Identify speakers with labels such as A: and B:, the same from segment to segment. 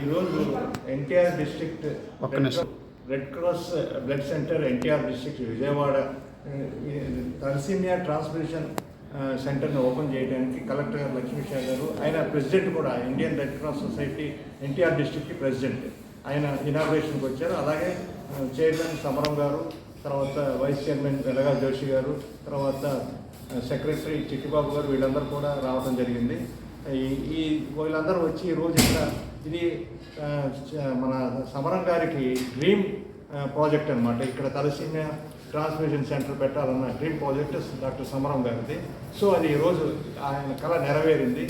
A: ఈరోజు NTR district. Red cross blood centre NTR district Vijayawada thalassemia transmission సెంటర్ని open చేయడానికి collector గారు గారు ఆయన ప్రెసిడెంట్ కూడా Indian red cross society NTR district president. ఆయన ఇనాగ్రేషన్కి వచ్చారు. అలాగే చైర్మన్ సమరం గారు తర్వాత వైస్ చైర్మన్ వెలగా జోషి గారు తర్వాత సెక్రటరీ చిట్టిబాబు గారు వీళ్ళందరూ కూడా రావడం జరిగింది. ఈ ఈ వీళ్ళందరూ వచ్చి ఈ రోజు ఇక్కడ ఇది మన సమరం గారికి డ్రీమ్ ప్రాజెక్ట్ అన్నమాట. ఇక్కడ తలసీమియా ట్రాన్స్మిషన్ సెంటర్ పెట్టాలన్న డ్రీమ్ ప్రాజెక్ట్ డాక్టర్ సమరం గారిది. సో అది ఈరోజు ఆయన కళ నెరవేరింది.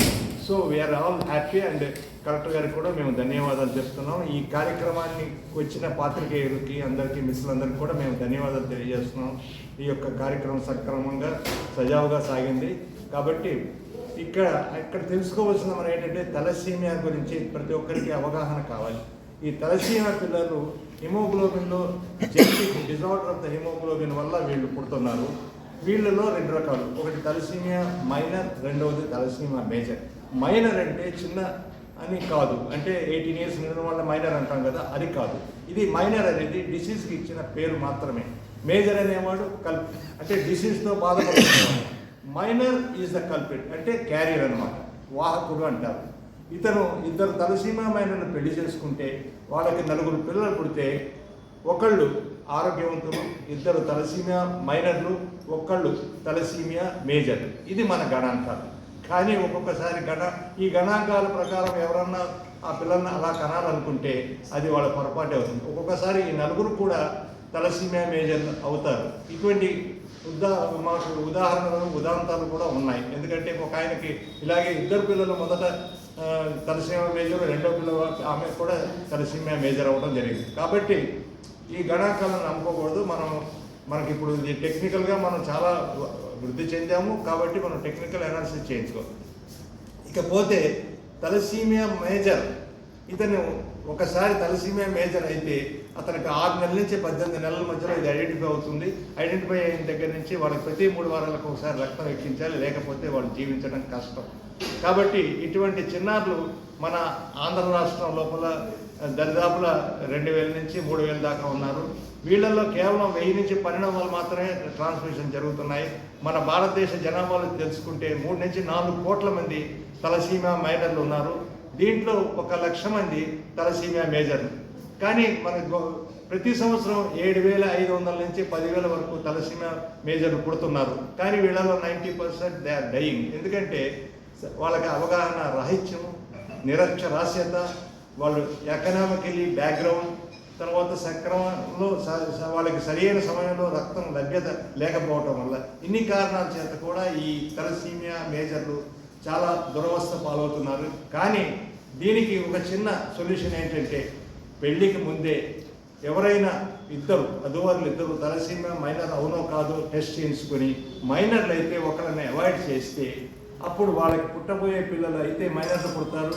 A: So we're all happy and collector గారికి కూడా మేము ధన్యవాదాలు చెప్తున్నాం. ఈ కార్యక్రమాన్ని వచ్చిన పాత్రికేయులకి అందరికీ మిస్సులందరికీ కూడా మేము ధన్యవాదాలు తెలియజేస్తున్నాం. ఈ యొక్క కార్యక్రమం సక్రమంగా సజావుగా సాగింది. కాబట్టి ఇక్కడ ఇక్కడ తెలుసుకోవాల్సిన మనం ఏంటంటే తలసీమియా గురించి ప్రతి ఒక్కరికి అవగాహన కావాలి. ఈ తలసీమియా పిల్లలు హిమోగ్లోబిన్లో genetic disorder of the haemoglobin వల్ల వీళ్ళు పుడుతున్నారు. వీళ్ళలో రెండు రకాలు. ఒకటి తలసీమియా మైనర్ రెండవది తలసీమియా మేజర్. మైనర్ అంటే చిన్న అని కాదు. అంటే ఎయిటీన్ ఇయర్స్ నిండిన వాళ్ళ మైనర్ అంటాం కదా అది కాదు. ఇది మైనర్ అనేది డిసీజ్కి ఇచ్చిన పేరు మాత్రమే. మేజర్ అనేవాడు కల్ అంటే డిసీజ్తో బాధపడుతున్నాడు మైనర్ ఈజ్ ద కల్పిట్ అంటే క్యారియర్ అనమాట వాహకుడు అంటారు. ఇతను ఇద్దరు తలసీమా మైనర్ను పెళ్ళి చేసుకుంటే వాళ్ళకి నలుగురు పిల్లలు పుడితే ఒకళ్ళు ఆరోగ్యవంతులు ఇద్దరు తలసీమియా మైనర్లు ఒకళ్ళు తలసీమియా మేజర్. ఇది మన గణాంకాలు. కానీ ఒక్కొక్కసారి గణ ఈ గణాంకాల ప్రకారం ఎవరన్నా ఆ పిల్లల్ని అలా కనాలనుకుంటే అది వాళ్ళ పొరపాటే అవుతుంది. ఒక్కొక్కసారి ఈ నలుగురు కూడా తలసీమియా మేజర్ అవుతారు. ఇటువంటి ఉదా మాకు ఉదాహరణలు ఉదాంతాలు కూడా ఉన్నాయి. ఎందుకంటే ఒక ఆయనకి ఇలాగే ఇద్దరు పిల్లలు మొదట తలసీమ మేజర్ రెండో పిల్ల ఆమె కూడా తలసీమ మేజర్ అవ్వడం జరిగింది. కాబట్టి ఈ గణాంకాలను నమ్ముకోకూడదు. మనం మనకి ఇప్పుడు ఇది టెక్నికల్గా మనం చాలా వృద్ధి చెందాము. కాబట్టి మనం టెక్నికల్ అనాలిసిస్ చేయించుకోవాలి. ఇకపోతే తలసీమియా మేజర్ ఇతను ఒకసారి తలసీమియా మేజర్ అయితే అతనికి ఆరు నెలల నుంచి పద్దెనిమిది నెలల మధ్యలో ఇది ఐడెంటిఫై అవుతుంది. ఐడెంటిఫై అయిన దగ్గర నుంచి వాళ్ళకి ప్రతి మూడు వారాలకు ఒకసారి రక్తం ఎక్కించాలి లేకపోతే వాళ్ళు జీవించడం కష్టం. కాబట్టి ఇటువంటి చిన్నారులు మన ఆంధ్ర రాష్ట్రం లోపల దరిదాపుల రెండు వేల నుంచి మూడు వేల దాకా ఉన్నారు. వీళ్ళల్లో కేవలం వెయ్యి నుంచి పన్నెండు వందలు మాత్రమే ట్రాన్స్మిషన్ జరుగుతున్నాయి. మన భారతదేశ జనాభాలో తెలుసుకుంటే మూడు నుంచి నాలుగు కోట్ల మంది తలసీమ మైనర్లు ఉన్నారు. దీంట్లో ఒక లక్ష మంది తలసీమియా మేజర్లు. కానీ మన ప్రతి సంవత్సరం ఏడు వేల ఐదు వందల నుంచి పదివేల వరకు తలసీమియా మేజర్లు పుడుతున్నారు. కానీ వీళ్ళలో ninety percent they are dying. ఎందుకంటే వాళ్ళకి అవగాహన రాహిత్యం నిరక్షరాస్యత వాళ్ళు ఎకనామికలీ బ్యాక్గ్రౌండ్ తర్వాత సక్రమంలో స- వాళ్ళకి సరైన సమయంలో రక్తం లభ్యత లేకపోవటం వల్ల ఇన్ని కారణాల చేత కూడా ఈ తలసీమియా మేజర్లు చాలా దురవస్థ పాలవుతున్నారు. కానీ దీనికి ఒక చిన్న సొల్యూషన్ ఏంటంటే పెళ్ళికి ముందే ఎవరైనా ఇద్దరు అధువారులు ఇద్దరు తలసీమ మైనర్ అవునో కాదో టెస్ట్ చేయించుకొని మైనర్లు అయితే ఒకరిని అవాయిడ్ చేస్తే అప్పుడు వాళ్ళకి పుట్టబోయే పిల్లలు అయితే మైనర్లు పుడతారు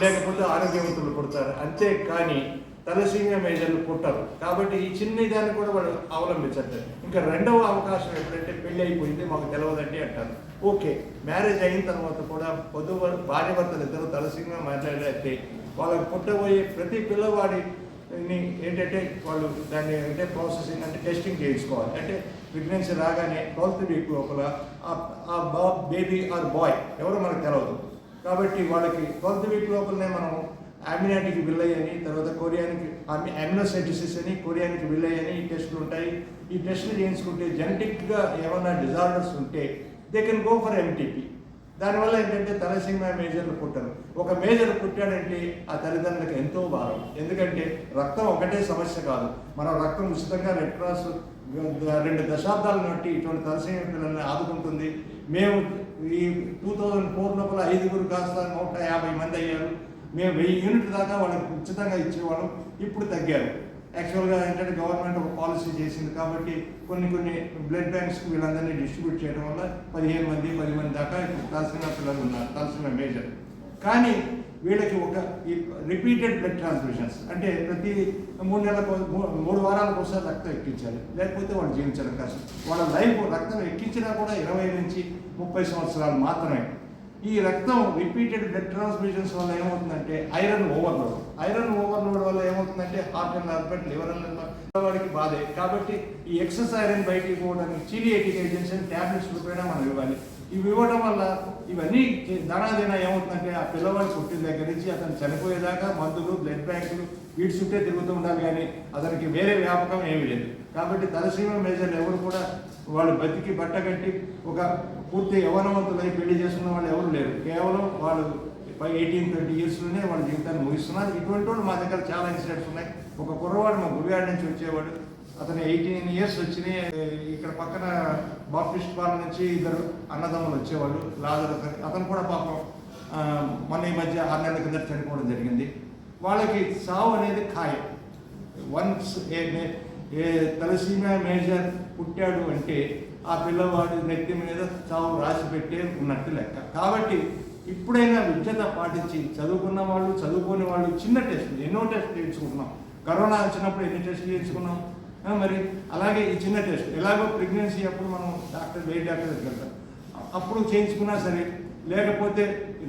A: లేకపోతే ఆరోగ్యవంతులు పుడతారు. అంతే కానీ తలసీమియా మేజర్లు పుట్టరు. కాబట్టి ఈ చిన్న దాన్ని కూడా వాళ్ళు అవలంబించట్లేదు. ఇంకా రెండవ అవకాశం ఎప్పుడంటే పెళ్ళి అయిపోయింది మాకు తెలియదండి అంటారు. ఓకే మ్యారేజ్ అయిన తర్వాత కూడా పొద్దు భార్యభర్తలు ఇద్దరు తలసీమియా మాట్లాడితే వాళ్ళకి పుట్టబోయే ప్రతి పిల్లవాడిని ఏంటంటే వాళ్ళు దాన్ని అంటే ప్రాసెసింగ్ అంటే టెస్టింగ్ చేయించుకోవాలి. అంటే ప్రెగ్నెన్సీ రాగానే ట్వెల్త్ వీక్ లోపల ఆ- ఆ బా బేబీ ఆర్ బాయ్ ఎవరో మనకు తెలియదు కాబట్టి వాళ్ళకి ట్వెల్త్ వీక్ లోపలనే మనం అమినాటికి విల్లై అని తర్వాత కొరియానికి అమినోసైటిసిస్ అని కొరియానికి విల్లై అని ఈ టెస్టులు ఉంటాయి. ఈ టెస్టులు చేయించుకుంటే జెనెటిక్గా ఏమైనా డిజార్డర్స్ ఉంటే they can go for MTP దానివల్ల ఏంటంటే తలసీమియా మేజర్లు పుట్టరు. ఒక మేజర్ పుట్టాడంటే ఆ తల్లిదండ్రులకు ఎంతో భారం. ఎందుకంటే రక్తం ఒకటే సమస్య కాదు. మనం రక్తం ఉచితంగా రెడ్ క్రాస్ రెండు దశాబ్దాల నుండి ఇటువంటి తలసీమ పిల్లల్ని ఆదుకుంటుంది. మేము ఈ టూ థౌజండ్ ఫోర్ లోపల ఐదుగురు కాస్త నూట యాభై మంది అయ్యారు. మేము వెయ్యి యూనిట్ దాకా వాళ్ళకి ఉచితంగా ఇచ్చేవాళ్ళం. ఇప్పుడు తగ్గారు. యాక్చువల్గా ఏంటంటే గవర్నమెంట్ ఒక పాలసీ చేసింది కాబట్టి కొన్ని కొన్ని బ్లడ్ బ్యాంక్స్కి వీళ్ళందరినీ డిస్ట్రిబ్యూట్ చేయడం వల్ల పదిహేను మంది పది మంది దాకా ఇప్పుడు తలసిన పిల్లలు ఉన్నారు. Thalassemia major. కానీ వీళ్ళకి ఒక ఈ రిపీటెడ్ బ్లడ్ ట్రాన్స్మిషన్స్ అంటే ప్రతి మూడు నెలలకు మూడు వారాలకు ఒకసారి రక్తం ఎక్కించాలి. లేకపోతే వాళ్ళు జీవించడం కష్టం. వాళ్ళ లైఫ్ రక్తం ఎక్కించినా కూడా ఇరవై నుంచి ముప్పై సంవత్సరాలు మాత్రమే. ఈ రక్తం రిపీటెడ్ బ్లడ్ ట్రాన్స్మిషన్స్ వల్ల ఏమవుతుందంటే ఐరన్ ఓవర్లోడ్ ఐరన్ ఓవర్లోడ్ వల్ల ఏమవుతుందంటే heart and heart liver and వాడికి బాధే. కాబట్టి ఈ ఎక్సెస్ ఐరన్ బయటికి పోవడానికి చీలియేటిక్ ఏజెంట్స్ అని ట్యాబ్లెట్స్ రూపేణా మనం ఇవ్వాలి. ఇవి ఇవ్వడం వల్ల ఇవన్నీ ధనాదిన ఏమవుతుందంటే ఆ పిల్లవాడు పుట్టిన దగ్గర నుంచి అతను చనిపోయేదాకా మందులు బ్లడ్ బ్యాంకులు వీటి చుట్టే తిరుగుతూ ఉండాలి కానీ అతనికి వేరే వ్యాపకం ఏమీ లేదు. కాబట్టి తలసీమ మేజర్లు ఎవరు కూడా వాళ్ళు బతికి బట్ట కట్టి ఒక పూర్తి యవనవంతులై పెళ్ళి చేసుకున్న వాళ్ళు ఎవరు లేరు. కేవలం వాళ్ళు ఎయిటీన్ ట్వంటీ ఇయర్స్లోనే వాళ్ళ జీవితాన్ని ముగిస్తున్నారు. ఇటువంటి వాళ్ళు మా దగ్గర చాలా ఇన్సిడెంట్స్ ఉన్నాయి. ఒక కుర్రవాడు మా గుడివాడ నుంచి వచ్చేవాడు. అతను ఎయిటీన్ ఇయర్స్ వచ్చినాయి ఇక్కడ పక్కన బాప్టిస్ట్ పాల నుంచి ఇద్దరు అన్నదమ్ములు వచ్చేవాళ్ళు. లాదర్ అతను కూడా పాపం మొన్న ఈ మధ్య ఆరు నెలల కింద చనిపోవడం జరిగింది. వాళ్ళకి సావు అనేది ఖాయం. Once A May- a major పుట్టాడు అంటే ఆ పిల్లవాడి నెత్తి మీద చావు రాసి పెట్టే ఉన్నట్టు లెక్క. కాబట్టి ఇప్పుడైనా విద్యత పాటించి చదువుకున్న వాళ్ళు చదువుకోని వాళ్ళు చిన్న టెస్ట్ ఎన్నో టెస్ట్ చేయించుకుంటున్నాం. కరోనా వచ్చినప్పుడు ఎన్ని టెస్ట్ చేయించుకున్నాం? మరి అలాగే ఈ చిన్న టెస్ట్ ఎలాగో ప్రెగ్నెన్సీ అప్పుడు మనం డాక్టర్ వేరే డాక్టర్ దగ్గరికి వెళ్తాం. అప్పుడు చేయించుకున్నా సరే లేకపోతే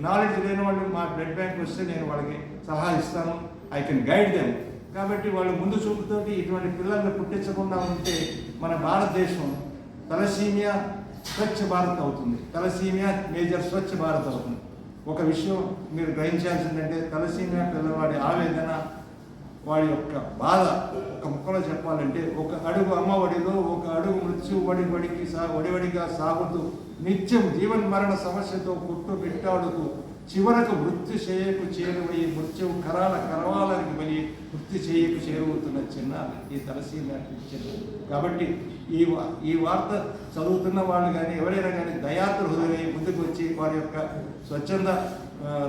A: నాలెడ్జ్ లేని వాళ్ళు మా బ్లడ్ బ్యాంక్ వస్తే నేను వాళ్ళకి సలహా ఇస్తాను ఐ కెన్ గైడ్ దెమ్. కాబట్టి వాళ్ళు ముందు చూపుతోటి ఇటువంటి పిల్లల్ని పుట్టించకుండా ఉంటే మన భారతదేశం తలసీమియా స్వచ్ఛ భారత్ అవుతుంది. తలసీమియా మేజర్ స్వచ్ఛ భారత్ అవుతుంది. ఒక విషయం మీరు గ్రహించాల్సిందంటే తలసీమియా పిల్లవాడి ఆవేదన వాడి యొక్క బాధ ఒక ముక్కలో చెప్పాలంటే ఒక అడుగు అమ్మ ఒడిలో ఒక అడుగు మృత్యు వడి వడికి సా వడివడిగా సాగుతూ నిత్యం జీవన్ మరణ సమస్యతో కుట్టు బిట్టాడుతూ చివరకు మృత్యు చేయకు చేరువై మృత్యు కరాల కరవాలకి బలి మృత్యు చేయకు చేరువుతున్న చిన్న ఈ తలసీమ చిన్న కాబట్టి ఈ వా- ఈ వార్త చదువుతున్న వాళ్ళు కానీ ఎవరైనా కానీ దయాత్ర హృదయ ముందుకు వచ్చి వారి యొక్క స్వచ్ఛంద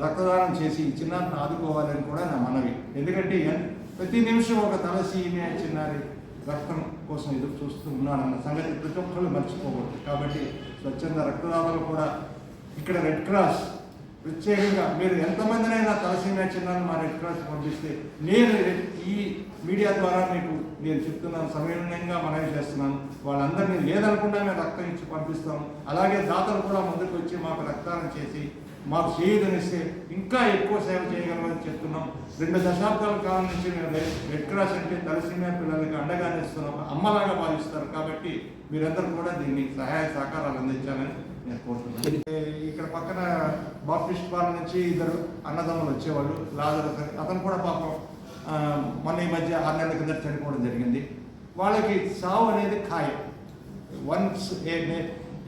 A: రక్తదానం చేసి ఈ చిన్నారిని ఆదుకోవాలని కూడా నా మనవి. ఎందుకంటే ప్రతి నిమిషం ఒక తలసీమియా చిన్నారి రక్తం కోసం ఎదురు చూస్తూ ఉన్నానన్న సంగతి ప్రతి ఒక్కళ్ళు మర్చిపోకూడదు. కాబట్టి స్వచ్ఛంద రక్తదానాలు కూడా ఇక్కడ రెడ్ క్రాస్ ప్రత్యేకంగా మీరు ఎంతమందినైనా తలసీమియా చిన్నాను మా రెడ్ క్రాస్ పంపిస్తే నేను ఈ మీడియా ద్వారా మీకు నేను చెప్తున్నాను సమయంగా మనవి చేస్తున్నాను. వాళ్ళందరినీ లేదనుకుండా మేము రక్తం ఇచ్చి పంపిస్తాం. అలాగే దాతలు కూడా ముందుకు వచ్చి మాకు రక్తాన్ని చేసి మాకు చేయదనిస్తే ఇంకా ఎక్కువ సేవ చేయగలమని చెప్తున్నాం. రెండు దశాబ్దాల కాలం నుంచి మేము రెడ్- క్రాస్ అంటే తలసీమియా పిల్లలకి అండగా ఇస్తున్నాం అమ్మలాగా భావిస్తారు. కాబట్టి మీరందరూ కూడా దీన్ని సహాయ సహకారాలు అందించాలని నేను కోరుతున్నాను. ఇక్కడ పక్కన బాప్టిస్ట్ బార్ నుంచి ఇద్దరు అన్నదమ్ములు వచ్చేవాళ్ళు లాజర్ అతను కూడా పాపం మొన్న ఈ మధ్య ఆరు నెలల కింద చనిపోవడం జరిగింది. వాళ్ళకి సావు అనేది ఖాయం. Once a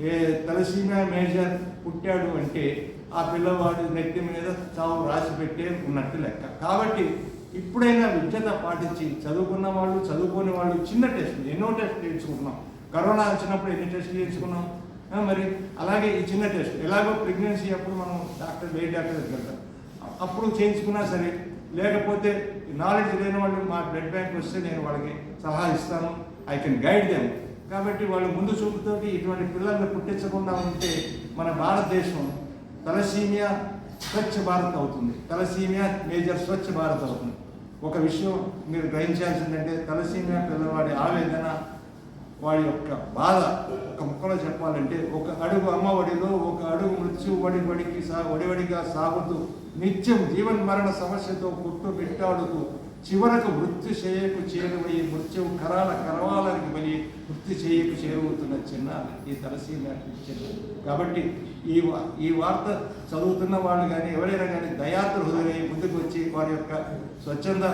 A: a thalassemia major పుట్టాడు అంటే ఆ పిల్లవాడి నెత్తి మీద చావు రాసి పెట్టే ఉన్నట్టు లెక్క. కాబట్టి ఇప్పుడైనా విద్యత పాటించి చదువుకున్న వాళ్ళు చదువుకోని వాళ్ళు చిన్న టెస్ట్ ఎన్నో టెస్ట్ చేయించుకుంటున్నాం కరోనా వచ్చినప్పుడు ఎన్ని టెస్ట్లు చేయించుకున్నాం? మరి అలాగే ఈ చిన్న టెస్ట్. ఎలాగో ప్రెగ్నెన్సీ అప్పుడు మనం డాక్టర్ వేరే డాక్టర్ దగ్గరికి వెళ్తాం. అప్పుడు చేయించుకున్నా సరే లేకపోతే నాలెడ్జ్ లేని వాళ్ళు మా బ్లడ్ బ్యాంక్ వస్తే నేను వాళ్ళకి సలహా ఇస్తాను ఐ కెన్ గైడ్ దెమ్ కాబట్టి వాళ్ళు ముందు చూపుతోటి ఇటువంటి పిల్లల్ని పుట్టించకుండా ఉంటే మన భారతదేశం తలసీమియా స్వచ్ఛ భారత్ అవుతుంది. తలసీమియా మేజర్ స్వచ్ఛ భారత్ అవుతుంది. ఒక విషయం మీరు గ్రహించాల్సిందంటే తలసీమియా పిల్లవాడి ఆవేదన వాడి యొక్క బాధ ఒక ముక్కలో చెప్పాలంటే ఒక అడుగు అమ్మ ఒడిలో ఒక అడుగు మృత్యు వడివడికి సా వడివడిగా సాగుతూ నిత్యం జీవన్ మరణ సమస్యతో పుట్టు బిట్టాడుతూ చివరకు మృత్యు చేయకు చేరువయ్యి మృత్యు కరాల కరవాలకి బలి మృత్యు చేయకు చేరువుతున్న చిన్న ఈ తలసీమ చిన్న కాబట్టి ఈ వా- ఈ వార్త చదువుతున్న వాళ్ళు కానీ ఎవరైనా కానీ దయాత్ర హృదయ ముందుకు వచ్చి వారి యొక్క స్వచ్ఛంద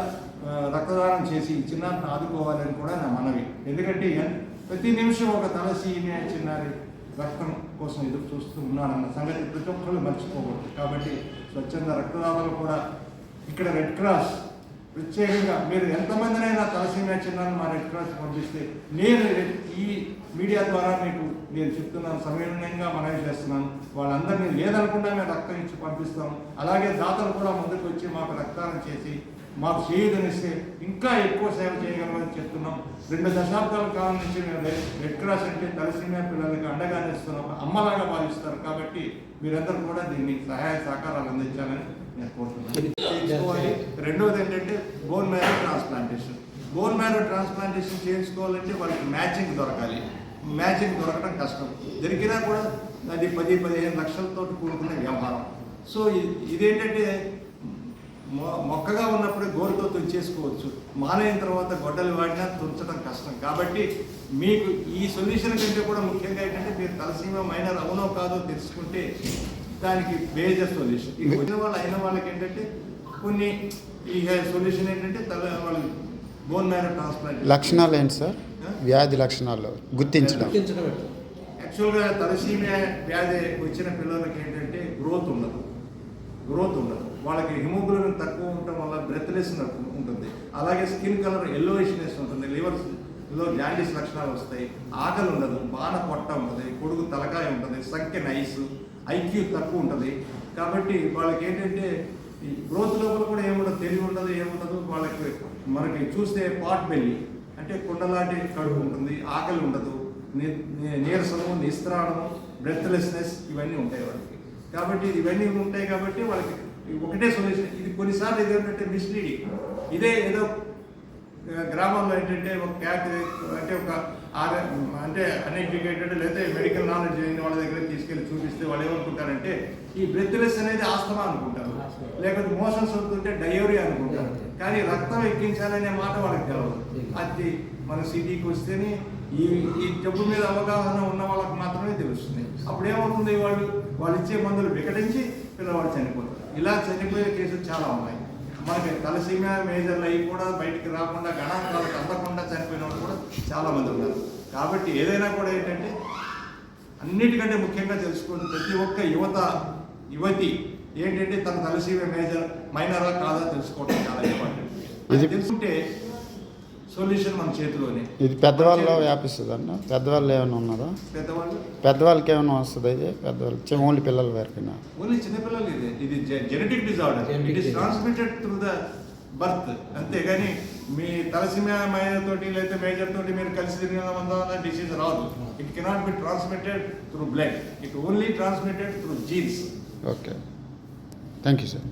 A: రక్తదానం చేసి ఈ చిన్నారిని ఆదుకోవాలని కూడా నా మనవి. ఎందుకంటే ప్రతి నిమిషం ఒక తలసి చిన్నారి రక్తం కోసం ఎదురు చూస్తూ ఉన్నానన్న సంగతి ప్రతి ఒక్కరు మర్చిపోకూడదు. కాబట్టి స్వచ్ఛంద రక్తదాతలు కూడా ఇక్కడ రెడ్ క్రాస్ ప్రత్యేకంగా మీరు ఎంతమందినైనా తలసీమియా చిన్నాన్ని మా రెడ్ క్రాస్ పంపిస్తే నేను ఈ మీడియా ద్వారా మీకు నేను చెప్తున్నాను సమయంగా మనవి చేస్తున్నాను. వాళ్ళందరినీ లేదనకుండా మేము రక్తం ఇచ్చి పంపిస్తాం. అలాగే దాతలు కూడా ముందుకు వచ్చి మాకు రక్తదానం చేసి మాకు చేయదనిస్తే ఇంకా ఎక్కువ సేవ చేయగలమని చెప్తున్నాం. రెండు దశాబ్దాల కాలం నుంచి మేము రెడ్- క్రాస్ అంటే తలసీమియా పిల్లలకి అండగా నిస్తున్నాం అమ్మలాగా భావిస్తారు కాబట్టి మీరందరూ కూడా దీన్ని సహాయ సహకారాలు అందించాలని నేను కోరుతున్నాను. రెండవది ఏంటంటే bone marrow transplantation bone marrow transplantation చేయించుకోవాలంటే వాళ్ళకి మ్యాచింగ్ దొరకాలి. మ్యాచింగ్ దొరకడం కష్టం. దొరికినా కూడా అది పది పదిహేను లక్షలతో కూడుకున్న వ్యవహారం. సో ఇదేంటంటే మొక్కగా ఉన్నప్పుడే గోరుతో తుంచేసుకోవచ్చు. మానైన తర్వాత గొడ్డలు వాడినా తుంచడం కష్టం. కాబట్టి మీకు ఈ సొల్యూషన్ కంటే కూడా ముఖ్యంగా ఏంటంటే మీరు తలసీమ మైనర్ అవునో కాదో తెలుసుకుంటే దానికి మేజర్ సొల్యూషన్. ఈ వచ్చిన వాళ్ళు అయిన వాళ్ళకి ఏంటంటే కొన్ని ఈ సొల్యూషన్ ఏంటంటే తల వాళ్ళు బోన్ మ్యారో ట్రాన్స్ప్లాంట్.
B: లక్షణాలు ఏంటి సార్? వ్యాధి లక్షణాలు గుర్తించడం?
A: యాక్చువల్గా తలసీమియా వ్యాధి వచ్చిన పిల్లలకి ఏంటంటే గ్రోత్ ఉండదు. గ్రోత్ ఉండదు. వాళ్ళకి హిమోగ్లోబిన్ తక్కువ ఉండటం వల్ల బ్రెత్లెస్ ఉంటుంది. అలాగే స్కిన్ కలర్ ఎల్లోయిష్నెస్ ఉంటుంది. లివర్లో జాండీస్ లక్షణాలు వస్తాయి. ఆకలి ఉండదు బాణ పొట్ట ఉంటుంది కొడుకు తలకాయ ఉంటుంది సంఖ్య నైస్ ఐక్యూ తక్కువ ఉంటుంది. కాబట్టి వాళ్ళకి ఏంటంటే ఈ గ్రోత్ లోపల కూడా ఏముండదు తెలివి ఉండదు ఏముండదు. వాళ్ళకి మనకి చూస్తే పాట్ బెల్లి అంటే కుండలాంటి కడుపు ఉంటుంది ఆకలి ఉండదు నీరసము నిస్త్రాణము బ్రెత్లెస్నెస్ ఇవన్నీ ఉంటాయి వాళ్ళకి. కాబట్టి ఇవన్నీ ఉంటాయి కాబట్టి వాళ్ళకి ఒకటే సొల్యూషన్. ఇది కొన్నిసార్లు ఇది ఏంటంటే మిస్లీడింగ్ ఇదే ఏదో ఆ, గ్రామాల్లో ఏంటంటే ఒక క్యాట్ అంటే ఒక అంటే అన్ఎడ్యుకేటెడ్ లేదా మెడికల్ నాలెడ్జ్ లేని వాళ్ళ దగ్గర తీసుకెళ్ళి చూపిస్తే వాళ్ళు ఏమనుకుంటారంటే ఈ బ్రెత్లెస్ అనేది ఆస్తమా అనుకుంటారు. లేకపోతే మోషన్స్ అవుతుంటే డయోరియా అనుకుంటారు. కానీ రక్తం ఎక్కించాలనే మాట వాళ్ళకి తెలవదు. అది. మన సిటీకి వస్తేనే ఈ ఈ జబ్బు మీద అవగాహన ఉన్న వాళ్ళకి మాత్రమే తెలుస్తుంది. అప్పుడు ఏమవుతుంది వాళ్ళు? వాళ్ళు ఇచ్చే మందులు వికటించి పిల్లవాడు చనిపోతారు ఇలా చనిపోయే కేసులు చాలా ఉన్నాయి. మనకి తలసీమియా మేజర్లు అవి కూడా బయటికి రాకుండా గణాంకాలకు అందకుండా చనిపోయిన వాళ్ళు కూడా చాలా మంది ఉన్నారు. కాబట్టి ఏదైనా కూడా ఏంటంటే అన్నిటికంటే ముఖ్యంగా తెలుసుకోండి ప్రతి ఒక్క యువత యువతి ఏంటంటే తన తలసీమియా మేజర్ మైనరా కాదా తెలుసుకోవడం చాలా ఇంపార్టెంట్. తెలుసుకుంటే సొల్యూషన్ మన చేతిలోనే.
B: ఇది పెద్దవాళ్ళలో వ్యాపిస్తుంది అన్న పెద్దవాళ్ళు ఏమైనా ఉన్నదా
A: పెద్దవాళ్ళు?
B: పెద్దవాళ్ళకి ఏమైనా వస్తుంది ఇది? పెద్దవాళ్ళు ఓన్లీ పిల్లల వరకునా
A: ఓన్లీ చిన్నపిల్లలు ఇది. ఇది genetic disorder it is. Transmitted through the birth అంతేగాని మీ తలసిమియా తోటి లేదా మేజర్ తోటి మీరు కలిసి వల్ల డిసీజ్ రాదు. It cannot be transmitted through blood it only transmitted through genes
B: okay thank you sir